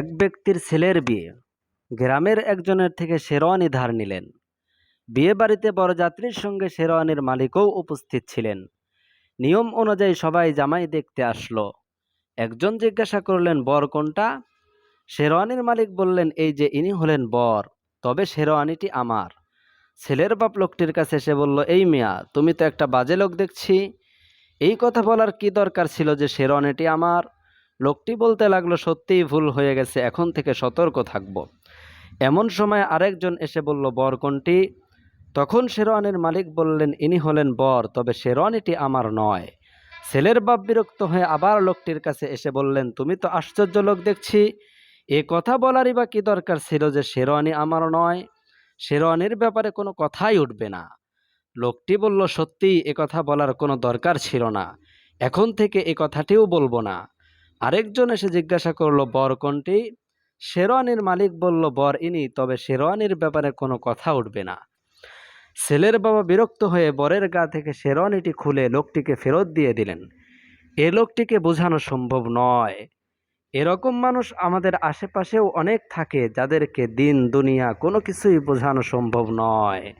এক ব্যক্তির ছেলের বিয়ে। গ্রামের একজনের থেকে শেরওয়ানি ধার নিলেন। বিয়ে বাড়িতে বরযাত্রীর সঙ্গে শেরওয়ানির মালিকও উপস্থিত ছিলেন। নিয়ম অনুযায়ী সবাই জামাই দেখতে আসলো। একজন জিজ্ঞাসা করলেন, বর কোনটা? শেরওয়ানির মালিক বললেন, এই যে ইনি হলেন বর, তবে শেরওয়ানিটি আমার। ছেলের বাপ লোকটির কাছে এসে বলল, এই মিয়া, তুমি তো একটা বাজে লোক দেখছি। এই কথা বলার কি দরকার ছিল যে শেরওয়ানিটি আমার? লোকটি বলতে লাগল, সত্যিই ভুল হয়ে গেছে, এখন থেকে সতর্ক থাকব। এমন সময় আরেকজন এসে বলল, বর কোনটি? তখন শেরওয়ানির মালিক বললেন, ইনি হলেন বর, তবে শেরওয়ানিটি আমার নয়। ছেলের বাপ বিরক্ত হয়ে আবার লোকটির কাছে এসে বললেন, তুমি তো আশ্চর্য লোক দেখছি। এ কথা বলারই বা কি দরকার ছিল যে শেরওয়ানি আমার নয়? শেরওয়ানির ব্যাপারে কোনো কথাই উঠবে না। লোকটি বলল, সত্যিই এ কথা বলার কোনো দরকার ছিল না। এখন থেকে এ কথাটিও বলব না। আরেকজন এসে জিজ্ঞাসা করল, বর কোনটি? শেরওয়ানির মালিক বলল, বর ইনি। তবে শেরওয়ানির ব্যাপারে কোনো কথা উঠবে না। ছেলের বাবা বিরক্ত হয়ে বরের গা থেকে শেরওয়ানিটি খুলে লোকটিকে ফেরত দিয়ে দিলেন। এ লোকটিকে বোঝানো সম্ভব নয়। এরকম মানুষ আমাদের আশেপাশেও অনেক থাকে যাদেরকে দিন, দুনিয়া কোনো কিছুই বোঝানো সম্ভব নয়।